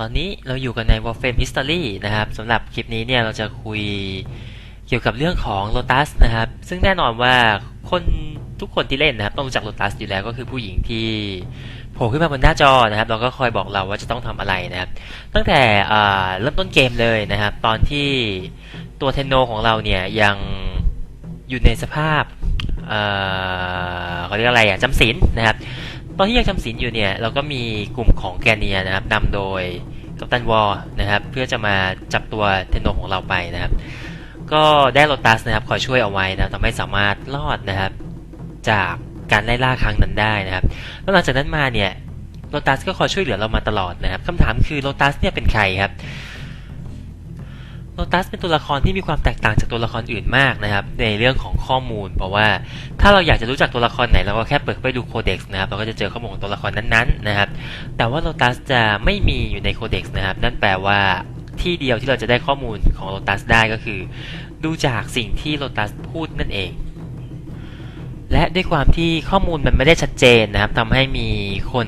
ตอนนี้เราอยู่กันใน Warframe History นะครับสำหรับคลิปนี้เนี่ยเราจะคุยเกี่ยวกับเรื่องของ Lotus นะครับ ซึ่งแน่นอนว่าคนทุกคนที่เล่นนะครับต้องรู้จัก Lotus อยู่แล้วก็คือผู้หญิงที่โผล่ขึ้นมาบนหน้าจอนะครับ เราก็คอยบอกเราว่าจะต้องทำอะไรนะครับ ตั้งแต่เริ่มต้นเกมเลยนะครับ ตอนที่ตัวเทนโนของเราเนี่ยยังอยู่ในสภาพเอ่อเขาเรียกอะไรอะจำศีลนะครับ ตอนที่ยังจำศีลอยู่เนี่ยเราก็มีกลุ่มของแกเนียนะครับนำโดยกัปตันวอลนะครับ เพื่อจะมาจับตัวเทนโนของเราไปนะครับ ก็ได้โลตัสนะครับคอยช่วยเอาไว้นะทำให้สามารถรอดนะครับ จากการไล่ล่าครั้งนั้นได้นะครับแล้วหลังจากนั้นมาเนี่ยโลตัสก็คอยช่วยเหลือเรามาตลอดนะครับคำถามคือโลตัสเนี่ยเป็นใครครับ โลตัสเป็นตัวละครที่มีความแตกต่างจากตัวละครอื่นมากนะครับ ในเรื่องของข้อมูล เพราะว่าถ้าเราอยากจะรู้จักตัวละครไหนเราก็แค่เปิดไปดูโคเด็กซ์นะครับเราก็จะเจอข้อมูลของตัวละครนั้นๆนะครับ แต่ว่าโลตัสจะไม่มีอยู่ในโคเด็กซ์นะครับ นั่นแปลว่าที่เดียวที่เราจะได้ข้อมูลของโลตัสได้ก็คือ ดูจากสิ่งที่โลตัสพูดนั่นเอง และด้วยความที่ข้อมูลมันไม่ได้ชัดเจนนะครับทำให้มีคน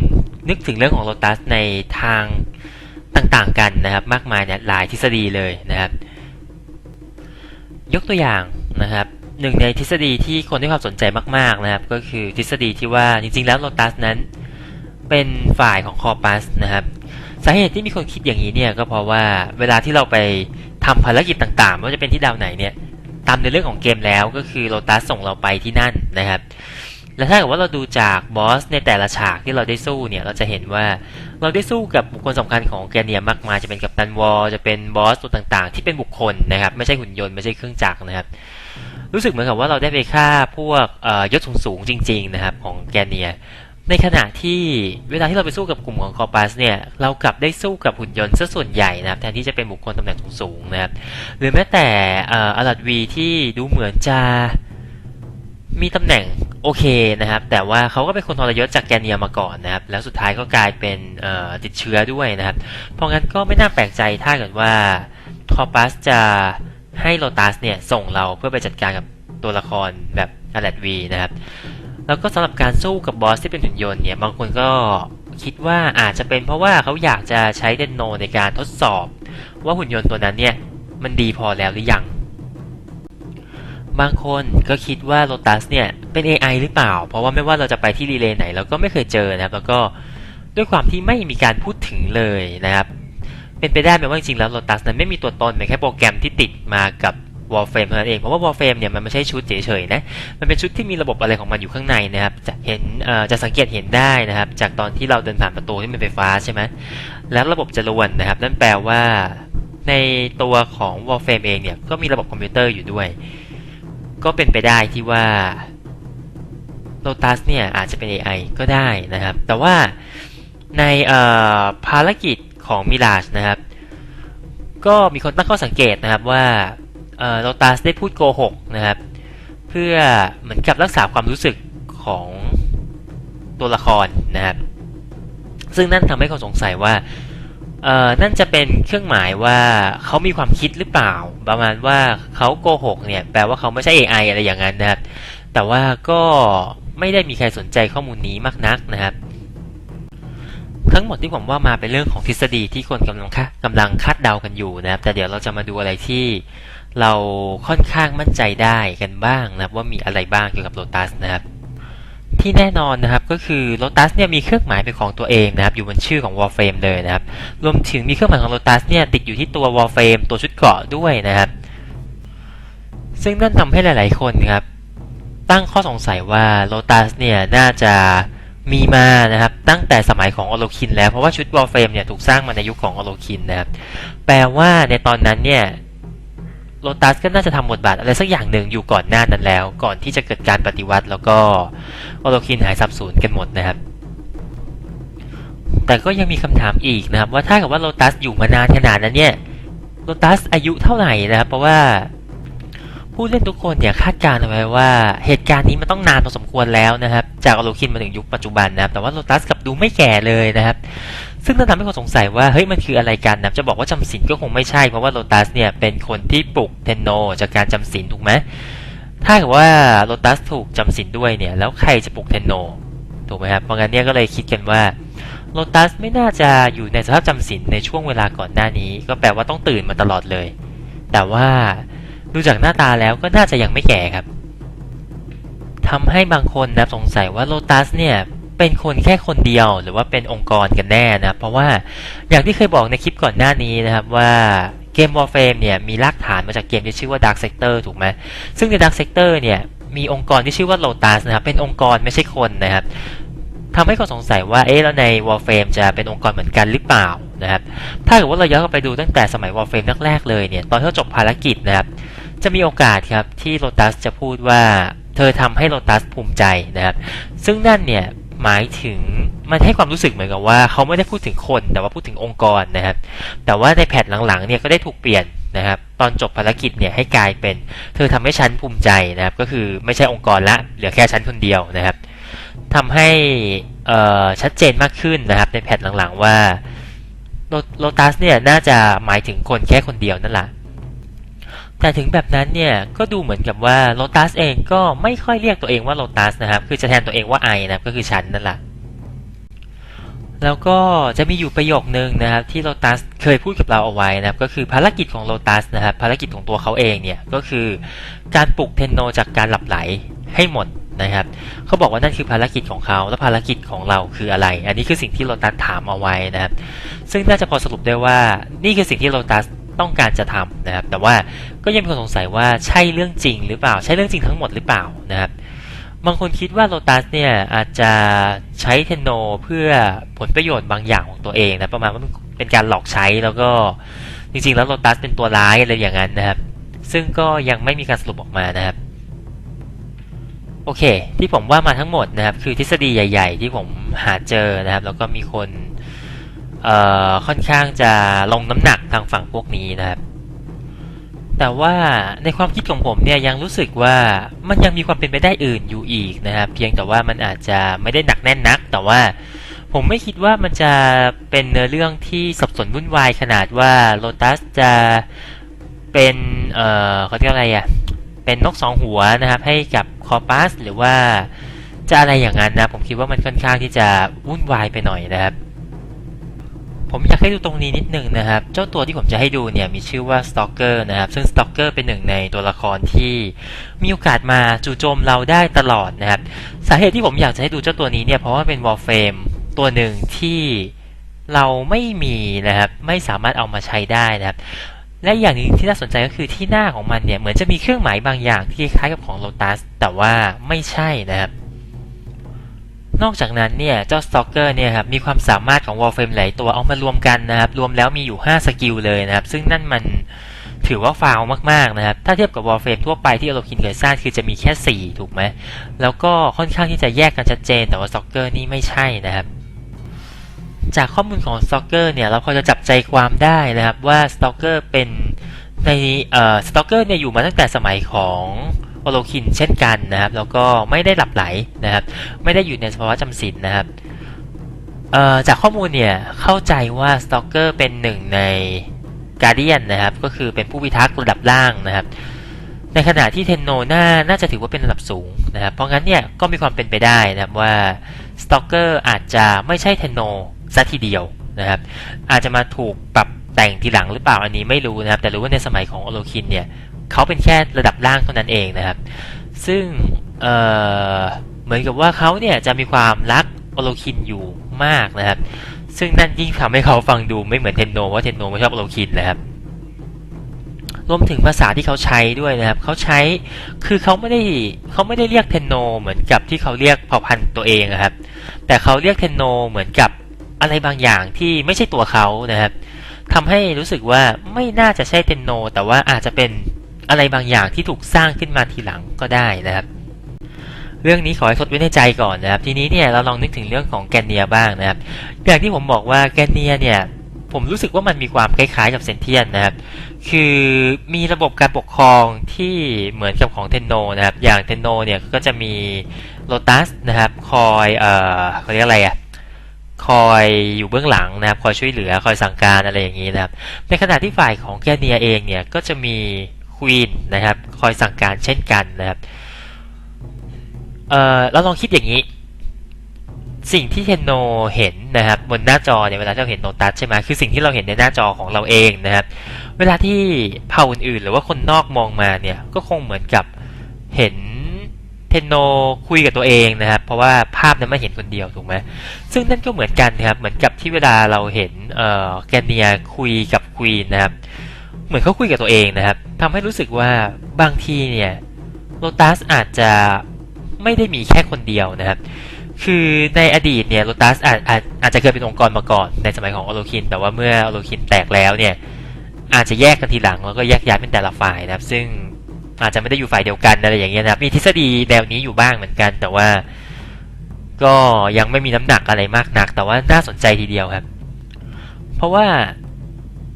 นึกถึงเรื่องของโลตัสในทาง ต่างกันนะครับ มากมายเนี่ยหลายทฤษฎีเลยนะครับ ยกตัวอย่างนะครับหนึ่งในทฤษฎีที่คนให้ความสนใจมาก ๆนะครับ ก็คือทฤษฎีที่ว่าจริงๆ แล้วโลตัสนั้น เป็นฝ่ายของคอปัสนะครับสาเหตุที่มีคนคิดอย่างนี้เนี่ยก็เพราะว่าเวลาที่เราไปทำภารกิจต่างๆไม่ว่าจะเป็นที่ดาวไหนเนี่ยตามในเรื่องของเกมแล้วก็คือโลตัสส่งเราไปที่นั่นนะครับ และถ้าเกิดว่าเราดูจากบอสในแต่ละฉากที่เราได้สู้เนี่ย เราจะเห็นว่าเราได้สู้กับบุคคลสำคัญของแกเนียมากมายจะเป็นกัปตันวอลจะเป็นบอสตัวต่างๆ ที่เป็นบุคคลนะครับ ไม่ใช่หุ่นยนต์ไม่ใช่เครื่องจักรนะครับ รู้สึกเหมือนกับว่าเราได้ไปฆ่าพวกเอ่อยศสูงๆจริง ๆ นะครับ ของแกเนีย ในขณะที่เวลาที่เราไปสู้กับกลุ่มของคอปัสเนี่ยเรากลับได้สู้กับหุ่นยนต์ซะส่วนใหญ่นะครับแทนที่จะเป็นบุคคลตำแหน่งสูงๆนะครับหรือแม้แต่เอ่ออลัดวีที่ดูเหมือนจะมีตำแหน่ง โอเคนะครับ แต่ว่าเขาก็เป็นคนทรยศจากแกเนียมาก่อนนะครับ แล้วสุดท้ายก็กลายเป็นติดเชื้อด้วยนะครับ เพราะงั้นก็ไม่น่าแปลกใจถ้าเกิดว่าคอปัสจะให้โลตัสเนี่ยส่งเราเพื่อไปจัดการกับตัวละครแบบอลัดวีนะครับ แล้วก็สำหรับการสู้กับบอสที่เป็นหุ่นยนต์เนี่ย บางคนก็คิดว่าอาจจะเป็นเพราะว่าเขาอยากจะใช้เดนโนในการทดสอบ ว่าหุ่นยนต์ตัวนั้นเนี่ยมันดีพอแล้วหรือยัง บางคนก็คิดว่าโ o ตัสเนี่ย เป็น AI หรือเปล่า เพราะว่าไม่ว่าเราจะไปที่รีเลย์ไหนเราก็ไม่เคยเจอนะครับ แล้วก็ด้วยความที่ไม่มีการพูดถึงเลยนะครับ เป็นไปได้ไหมว่าจริงๆแล้วโ o ตัสนั้นไม่มีตัวตนเป็นแค่โปรแกรมที่ติดมากับ Warframe เท่านั้นเองเพราะว่า Warframe เนี่ยมันไม่ใช่ชุดเฉยๆนะมันเป็นชุดที่มีระบบอะไรของมันอยู่ข้างในนะครับจะเห็นจะสังเกตเห็นได้นะครับ จากตอนที่เราเดินผ่านประตูที่เป็นไฟฟ้าใช่ไหมแล้วระบบจรวนนะครับ นั่นแปลว่าในตัวของ Warframe เองเนี่ยก็มีระบบคอมพิวเตอร์อยู่ด้วย ก็เป็นไปได้ที่ว่า Lotus เนี่ยอาจจะเป็น AI ก็ได้นะครับ แต่ว่าในภารกิจของ Mirage นะครับ ก็มีคนตั้งข้อสังเกตนะครับว่าเอ่อโลตัสได้พูดโกหกนะครับ เพื่อเหมือนกับรักษาความรู้สึกของตัวละครนะครับ ซึ่งนั่นทำให้เขาสงสัยว่าเอ่อนั่นจะเป็นเครื่องหมายว่าเขามีความคิดหรือเปล่า ประมาณว่าเขาโกหกเนี่ยแปลว่าเขาไม่ใช่ AI อะไรอย่างนั้นนะครับ แต่ว่าก็ ไม่ได้มีใครสนใจข้อมูลนี้มากนักนะครับ ทั้งหมดที่ผมว่ามาเป็นเรื่องของทฤษฎีที่คนกำลังคากำลังคาดเดากันอยู่นะครับ แต่เดี๋ยวเราจะมาดูอะไรที่เราค่อนข้างมั่นใจได้กันบ้างนะครับ ว่ามีอะไรบ้างเกี่ยวกับโ o ตัสนะครับ ที่แน่นอนนะครับก็คือโ o ตัสเนี่ยมีเครื่องหมายเป็นของตัวเองนะครับ อยู่บนชื่อของ Warframe เลยนะครับ รวมถึงมีเครื่องหมายของโ o ตัสเนี่ยติดอยู่ที่ตัว Warframe ตัวชุดเกราะด้วยนะครับ ซึ่งนั่นทำให้หลาย ๆ คนครับ ตั้งข้อสงสัยว่าโ o ตัสเนี่ยน่าจะมีมานะครับตั้งแต่สมัยของอโลคินแล้วเพราะว่าชุดวอลเฟรมเนี่ยถูกสร้างมาในยุคของอโลคินนะครับแปลว่าในตอนนั้นเนี่ยโ o ตัสก็น่าจะทำบทบาทอะไรสักอย่างหนึ่งอยู่ก่อนหน้านั้นแล้ว ก่อนที่จะเกิดการปฏิวัติ แล้วก็อโลคินหายสับสูญกันหมดนะครับ แต่ก็ยังมีคำถามอีกนะครับ ว่าถ้าเกิดว่าโ o ตัสอยู่มานานขนาดนั้นเนี่ยโ o ตัสอายุเท่าไหร่นะครับเพราะว่า ผู้เล่นทุกคนเนี่ยคาดการณ์เอาไว้ว่าเหตุการณ์นี้มันต้องนานพอสมควรแล้วนะครับ จากอโลคินมาถึงยุคปัจจุบันนะครับ แต่ว่าโลตัสกลับดูไม่แก่เลยนะครับ ซึ่งนั่นทำให้คนสงสัยว่าเฮ้ยมันคืออะไรกันนะจะบอกว่าจำศีลก็คงไม่ใช่เพราะว่าโลตัสเนี่ยเป็นคนที่ปลุกเทนโน จากการจำศีลถูกไหมถ้าเกิดว่าโลตัสถูกจำศีลด้วยเนี่ยแล้วใครจะปลุกเทนโนถูกไหมครับเพราะงั้นเนี่ยก็เลยคิดกันว่าโลตัสไม่น่าจะอยู่ในสภาพจำศีลในช่วงเวลาก่อนหน้านี้ ก็แปลว่าต้องตื่นมาตลอดเลย แต่ว่า ดูจากหน้าตาแล้วก็น่าจะยังไม่แก่ครับทำให้บางคนนะสงสัยว่าโลตัสเนี่ยเป็นคนแค่คนเดียวหรือว่าเป็นองค์กรกันแน่นะเพราะว่าอย่างที่เคยบอกในคลิปก่อนหน้านี้นะครับว่าเกม Warframe เนี่ยมีรากฐานมาจากเกมที่ชื่อว่า Dark Sector ถูกไหมซึ่งใน Dark Sector เนี่ยมีองค์กรที่ชื่อว่า Lotus นะครับเป็นองค์กรไม่ใช่คนนะครับทำให้คนสงสัยว่าเอ๊ะแล้วใน Warframe จะเป็นองค์กรเหมือนกันหรือเปล่านะครับถ้าเกิดว่าเราย้อนไปดูตั้งแต่สมัย Warframe แรกๆเลยเนี่ยตอนที่จบภารกิจนะครับ จะมีโอกาสครับที่ Lotus จะพูดว่าเธอทำให้ Lotus ภูมิใจนะครับ ซึ่งนั่นเนี่ยหมายถึงมันให้ความรู้สึกเหมือนกับว่าเขาไม่ได้พูดถึงคนแต่ว่าพูดถึงองค์กรนะครับ แต่ว่าในแพทหลังๆเนี่ยก็ได้ถูกเปลี่ยนนะครับ ตอนจบภารกิจเนี่ยให้กลายเป็น เธอทำให้ฉันภูมิใจนะครับ ก็คือไม่ใช่องค์กรละเหลือแค่ฉันคนเดียวนะครับทำให้ชัดเจนมากขึ้นนะครับ ในแพทหลังๆว่าโลตัสเนี่ยน่าจะหมายถึงคนแค่คนเดียวนั่นแหละ แต่ถึงแบบนั้นเนี่ยก็ดูเหมือนกับว่าโลตัสเองก็ไม่ค่อยเรียกตัวเองว่าโลตัสนะครับ คือจะแทนตัวเองว่าไอนะครับก็คือฉันนั่นแหละแล้วก็จะมีอยู่ประโยคนึงนะครับที่โลตัสเคยพูดกับเราเอาไว้นะครับก็คือภารกิจของโลตัสนะครับภารกิจของตัวเขาเองเนี่ยก็คือการปลุกเทนโนจากการหลับไหลให้หมดนะครับเขาบอกว่านั่นคือภารกิจของเขาและภารกิจของเราคืออะไร อันนี้คือสิ่งที่โลตัสถามเอาไว้นะครับซึ่งน่าจะพอสรุปได้ว่านี่คือสิ่งที่โลตัส ต้องการจะทำนะครับ แต่ว่าก็ยังมีคนสงสัยว่าใช่เรื่องจริงหรือเปล่า ใช่เรื่องจริงทั้งหมดหรือเปล่านะครับ บางคนคิดว่าโลตัสเนี่ยอาจจะใช้เทนโนเพื่อผลประโยชน์บางอย่างของตัวเองนะประมาณว่าเป็นการหลอกใช้แล้วก็จริงๆ แล้วโลตัสเป็นตัวร้ายอะไรอย่างนั้นนะครับ ซึ่งก็ยังไม่มีการสรุปออกมานะครับโอเค ที่ผมว่ามาทั้งหมดนะครับ คือทฤษฎีใหญ่ ๆ ที่ผมหาเจอนะครับ แล้วก็มีคน ค่อนข้างจะลงน้ำหนักทางฝั่งพวกนี้นะครับ แต่ว่าในความคิดของผมเนี่ยยังรู้สึกว่ามันยังมีความเป็นไปได้อื่นอยู่อีกนะครับ เพียงแต่ว่ามันอาจจะไม่ได้หนักแน่นนัก แต่ว่าผมไม่คิดว่ามันจะเป็นเนื้อเรื่องที่สับสนวุ่นวายขนาดว่าโลตัสจะเป็น เอ่อเขาเรียกอะไรอะ่ะ เป็นนกสองหัวนะครับ ให้กับคอปัสหรือว่าจะอะไรอย่างนั้นนะ ผมคิดว่ามันค่อนข้างที่จะวุ่นวายไปหน่อยนะครับ ผมอยากให้ดูตรงนี้นิดหนึ่งนะครับ เจ้าตัวที่ผมจะให้ดูเนี่ยมีชื่อว่า Stalker นะครับ ซึ่ง Stalker เป็นหนึ่งในตัวละครที่มีโอกาสมาจู่โจมเราได้ตลอดนะครับ สาเหตุที่ผมอยากจะให้ดูเจ้าตัวนี้เนี่ยเพราะว่าเป็น Warframe ตัวหนึ่งที่เราไม่มีนะครับ ไม่สามารถเอามาใช้ได้นะครับ และอย่างนึงที่น่าสนใจก็คือที่หน้าของมันเนี่ยเหมือนจะมีเครื่องหมายบางอย่างที่คล้ายกับของ Lotus แต่ว่าไม่ใช่นะครับ นอกจากนั้นเนี่ยเจ้าสตอกเกอร์เนี่ยครับมีความสามารถของ Warframe หลายตัวเอามารวมกันนะครับ รวมแล้วมีอยู่ 5 สกิลเลยนะครับ ซึ่งนั่นมันถือว่าฟาวมากๆนะครับ ถ้าเทียบกับ Warframe ทั่วไปที่เราคินเคยสร้างคือจะมีแค่ 4 ถูกไหม แล้วก็ค่อนข้างที่จะแยกกันชัดเจน แต่ว่า Stalker นี่ไม่ใช่นะครับ จากข้อมูลของ Stalker เนี่ยเราพอจะจับใจความได้นะครับว่า Stalker เป็นในเอ่อ Stalker เนี่ยอยู่มาตั้งแต่สมัยของ โลคินเช่นกันนะครับ แล้วก็ไม่ได้หลับไหลนะครับ ไม่ได้อยู่ในสภาวะจำศีลนะครับจากข้อมูลเนี่ยเข้าใจว่าสตอกเกอร์เป็นหนึ่งในการเดียนนะครับ ก็คือเป็นผู้พิทักษ์ระดับล่างนะครับ ในขณะที่เทนโนน่าน่าจะถือว่าเป็นระดับสูงนะครับ เพราะงั้นเนี่ยก็มีความเป็นไปได้นะครับว่าสตอกเกอร์อาจจะไม่ใช่เทนโนซะทีเดียวนะครับ อาจจะมาถูกปรับแต่งทีหลังหรือเปล่าอันนี้ไม่รู้นะครับ แต่รู้ว่าในสมัยของโอโลคินเนี่ย เขาเป็นแค่ระดับล่างเท่านั้นเองนะครับ ซึ่งเเหมือนกับว่าเขาเนี่ยจะมีความรักโอโลคินอยู่มากนะครับ ซึ่งนั่นยิ่งทำให้เขาฟังดูไม่เหมือนเทนโนว่าเทนโนไม่ชอบโอโลคินนะครับรวมถึงภาษาที่เขาใช้ด้วยนะครับ เขาใช้ คือเขาไม่ได้เขาไม่ได้เรียกเทนโน เหมือนกับที่เขาเรียกเผ่าพันธุ์ตัวเองนะครับ แต่เขาเรียกเทนโนเหมือนกับอะไรบางอย่างที่ไม่ใช่ตัวเขานะครับทำให้รู้สึกว่าไม่น่าจะใช่เทนโน แต่ว่าอาจจะเป็น อะไรบางอย่างที่ถูกสร้างขึ้นมาทีหลังก็ได้นะครับ เรื่องนี้ขอให้ทดไว้ในใจก่อนนะครับ ทีนี้เนี่ยเราลองนึกถึงเรื่องของแกนเนียบ้างนะครับ อย่างที่ผมบอกว่าแกนเนียเนี่ยผมรู้สึกว่ามันมีความคล้ายๆกับเซนเทียนนะครับ คือมีระบบการปกครองที่เหมือนกับของเทนโนนะครับ อย่างเทนโนเนี่ยก็จะมีโลตัสนะครับ คอยเอ่อเขาเรียกอะไรอะคอยอยู่เบื้องหลังนะครับ คอยช่วยเหลือ คอยสั่งการอะไรอย่างนี้นะครับ ในขณะที่ฝ่ายของแกเนียเองเนี่ยก็จะมี ควีนนะครับ คอยสั่งการเช่นกันนะครับเออเราลองคิดอย่างนี้ สิ่งที่เทนโนเห็นนะครับบนหน้าจอเนี่ยเวลาที่เราเห็นโนตัสใช่ไหมคือสิ่งที่เราเห็นในหน้าจอของเราเองนะครับ เวลาที่เผ่าอื่นๆ หรือว่าคนนอกมองมาเนี่ยก็คงเหมือนกับเห็นเทนโนคุยกับตัวเองนะครับ เพราะว่าภาพนั้นไม่เห็นคนเดียวถูกไหมซึ่งนั่นก็เหมือนกันนะครับ เหมือนกับที่เวลาเราเห็นเอ่อแกนเนียคุยกับควีนนะครับ เหมือนเขาคุยกับตัวเองนะครับทำให้รู้สึกว่าบางทีเนี่ยโลตัสอาจจะไม่ได้มีแค่คนเดียวนะครับ คือในอดีตเนี่ยโลตัสอาจอาจอาจจะเคยเป็นองค์กรมาก่อน ในสมัยของอโลคิน แต่ว่าเมื่ออโลคินแตกแล้วเนี่ยอาจจะแยกกันทีหลังแล้วก็แยกย้ายเป็นแต่ละฝ่ายนะครับ ซึ่งอาจจะไม่ได้อยู่ฝ่ายเดียวกันอะไรอย่างเงี้ยนะครับมีทฤษฎีแนวนี้อยู่บ้างเหมือนกัน แต่ว่าก็ยังไม่มีน้ำหนักอะไรมากนัก แต่ว่าน่าสนใจทีเดียวครับ เพราะว่า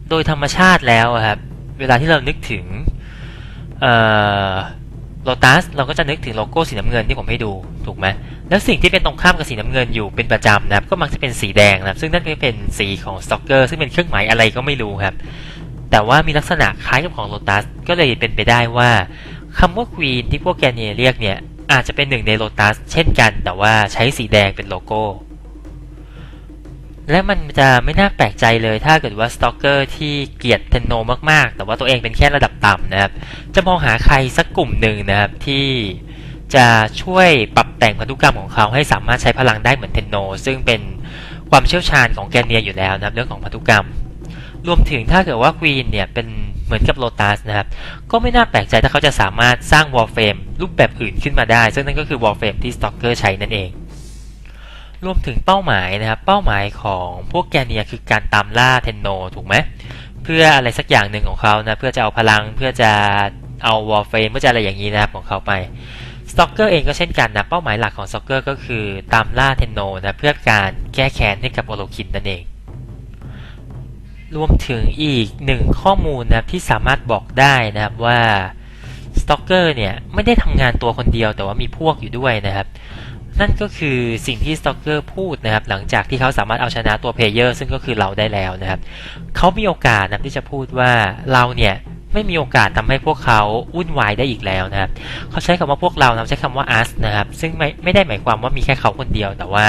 โดยธรรมชาติแล้วครับ เวลาที่เรานึกถึงโลตัสเราก็จะนึกถึงโลโก้สีน้ำเงินที่ผมให้ดูถูกไหมแล้วสิ่งที่เป็นตรงข้ามกับสีน้ำเงินอยู่เป็นประจำนะครับก็มักจะเป็นสีแดงนะครับซึ่งนั่นก็เป็นสีของสต็อกเกอร์ซึ่งเป็นเครื่องหมายอะไรก็ไม่รู้ครับ แต่ว่ามีลักษณะคล้ายกับของโลตัสก็เลยเป็นไปได้ว่าคำว่าควีนที่พวกแกเนียเรียกเนี่ยอาจจะเป็นหนึ่งในโลตัสเช่นกัน แต่ว่าใช้สีแดงเป็นโลโก้ และมันจะไม่น่าแปลกใจเลยถ้าเกิดว่าสตอกเกอร์ที่เกลียดเทนโนมากๆ แต่ว่าตัวเองเป็นแค่ระดับต่ำนะครับ จะมองหาใครสักกลุ่มหนึ่งนะครับที่จะช่วยปรับแต่งพันธุกรรมของเขาให้สามารถใช้พลังได้เหมือนเทนโน ซึ่งเป็นความเชี่ยวชาญของแกนเนียอยู่แล้วนะครับเรื่องของพันธุกรรม รวมถึงถ้าเกิดว่าควีนเนี่ยเป็นเหมือนกับโลตัสนะครับ ก็ไม่น่าแปลกใจถ้าเขาจะสามารถสร้างวอลเฟรมรูปแบบอื่นขึ้นมาได้ ซึ่งนั่นก็คือวอลเฟรมที่สตอกเกอร์ใช้นั่นเอง รวมถึงเป้าหมายนะครับ เป้าหมายของพวกแกเนียคือการตามล่าเทนโนถูกไหมเพื่ออะไรสักอย่างหนึ่งของเขานะเพื่อจะเอาพลังเพื่อจะเอาวอลเฟรมเพื่อจะอะไรอย่างนี้นะครับของเขาไปสต็อกเกอร์เองก็เช่นกันนะเป้าหมายหลักของสต็อกเกอร์ก็คือตามล่าเทนโนนะเพื่อการแก้แค้นให้กับโอโลคินนั่นเองรวมถึงอีกหนึ่งข้อมูลนะครับที่สามารถบอกได้นะครับว่าสต็อกเกอร์เนี่ยไม่ได้ทำงานตัวคนเดียวแต่ว่ามีพวกอยู่ด้วยนะครับ นั่นก็คือสิ่งที่สตอกเกอร์พูดนะครับ หลังจากที่เขาสามารถเอาชนะตัวเพลเยอร์ซึ่งก็คือเราได้แล้วนะครับ เขามีโอกาสนะที่จะพูดว่าเราเนี่ยไม่มีโอกาสทำให้พวกเขาวุ่นวายได้อีกแล้วนะครับ เขาใช้คำว่าพวกเรานะใช้คำว่า us นะครับ ซึ่งไม่ไม่ได้หมายความว่ามีแค่เขาคนเดียว แต่ว่า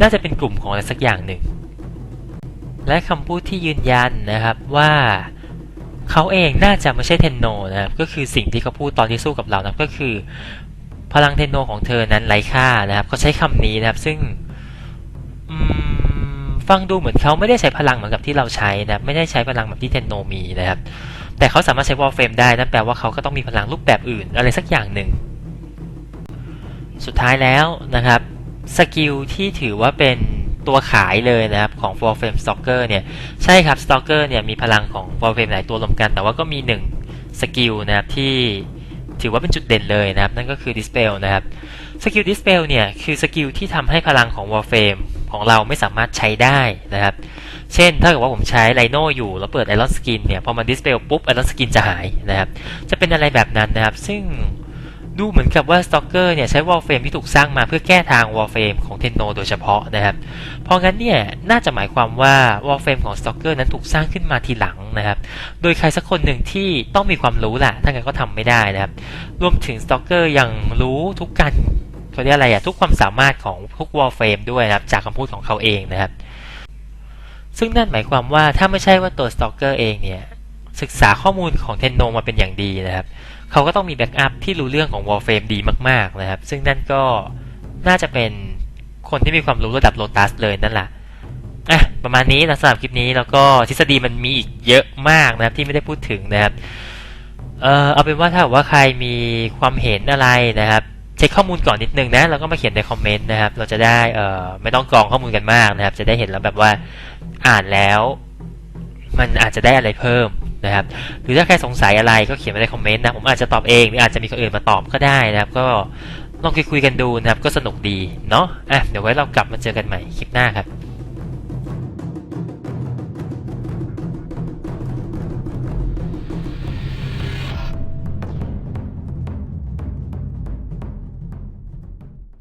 น่าจะเป็นกลุ่มของอะไรสักอย่างหนึ่ง และคำพูดที่ยืนยันนะครับว่าเขาเองน่าจะไม่ใช่เทนโนนะครับ ก็คือสิ่งที่เขาพูดตอนที่สู้กับเรานะก็คือ พลังเทนโนของเธอนั้นไร้ค่านะครับเขาใช้คำนี้นะครับ ซึ่งฟังดูเหมือนเขาไม่ได้ใช้พลังเหมือนกับที่เราใช้นะครับ ไม่ได้ใช้พลังแบบที่เทนโนมีนะครับ แต่เขาสามารถใช้วอลเฟรมได้นั่นแปลว่าเขาก็ต้องมีพลังรูปแบบอื่น อะไรสักอย่างหนึ่ง สุดท้ายแล้วนะครับสกิลที่ถือว่าเป็นตัวขายเลยนะครับของ w a r f r a m e Stalker เนี่ยใช่ครับ Stalker เนี่ยมีพลังของ w a r f r a m e หลายตัวรวมกัน แต่ว่าก็มีหนึ่งสกิลนะครับที่ ถือว่าเป็นจุดเด่นเลยนะครับ นั่นก็คือ Dispel นะครับสกิล Dispel เนี่ย คือสกิลที่ทำให้พลังของ Warframe ของเราไม่สามารถใช้ได้นะครับ เช่น ถ้าเกิดว่าผมใช้ไลโนอยู่แล้วเปิดไอรอนสกินเนี่ย พอมันดิสเพลปุ๊บไอรอนสกินจะหายนะครับ จะเป็นอะไรแบบนั้นนะครับ ซึ่ง ดูเหมือนกับว่าสต็อกเกอร์เนี่ยใช้วอลเฟรมที่ถูกสร้างมาเพื่อแก้ทางวอลเฟรมของเทนโนโดยเฉพาะนะครับ เพราะงั้นเนี่ยน่าจะหมายความว่าวอลเฟรมของสต็อกเกอร์นั้นถูกสร้างขึ้นมาทีหลังนะครับ โดยใครสักคนหนึ่งที่ต้องมีความรู้แหละถ้างั้นก็ทำไม่ได้นะครับ รวมถึงสต็อกเกอร์ยังรู้ทุกการเขาเรียกอะไรอะทุกความสามารถของทุกวอลเฟรมด้วยนะครับจากคำพูดของเขาเองนะครับ ซึ่งนั่นหมายความว่าถ้าไม่ใช่ว่าตัวสตอกเกอร์เองเนี่ย ศึกษาข้อมูลของเทนโนมาเป็นอย่างดีนะครับ เขาก็ต้องมีแบ็กอัพที่รู้เรื่องของวอลเฟมดีมากๆนะครับ ซึ่งนั่นก็น่าจะเป็นคนที่มีความรู้ระดับโลตัสเลยนั่นแหละอะประมาณนี้นะสำหรับคลิปนี้แล้วก็ทฤษฎีมันมีอีกเยอะมากนะครับที่ไม่ได้พูดถึงนะครับเออเอาเป็นว่าถ้าว่าใครมีความเห็นอะไรนะครับเช็คข้อมูลก่อนนิดนึงนะแล้วก็มาเขียนในคอมเมนต์นะครับเราจะได้เออไม่ต้องกรองข้อมูลกันมากนะครับ จะได้เห็นแล้วแบบว่าอ่านแล้ว มันอาจจะได้อะไรเพิ่ม นะครับหรือถ้าใครสงสัยอะไรก็เขียนมาในคอมเมนต์นะผมอาจจะตอบเองหรืออาจจะมีคนอื่นมาตอบก็ได้นะครับ ก็ลองคุยคุยกันดูนะครับก็สนุกดีเนาะอะเดี๋ยวไว้เรากลับมาเจอกันใหม่คลิปหน้าครับ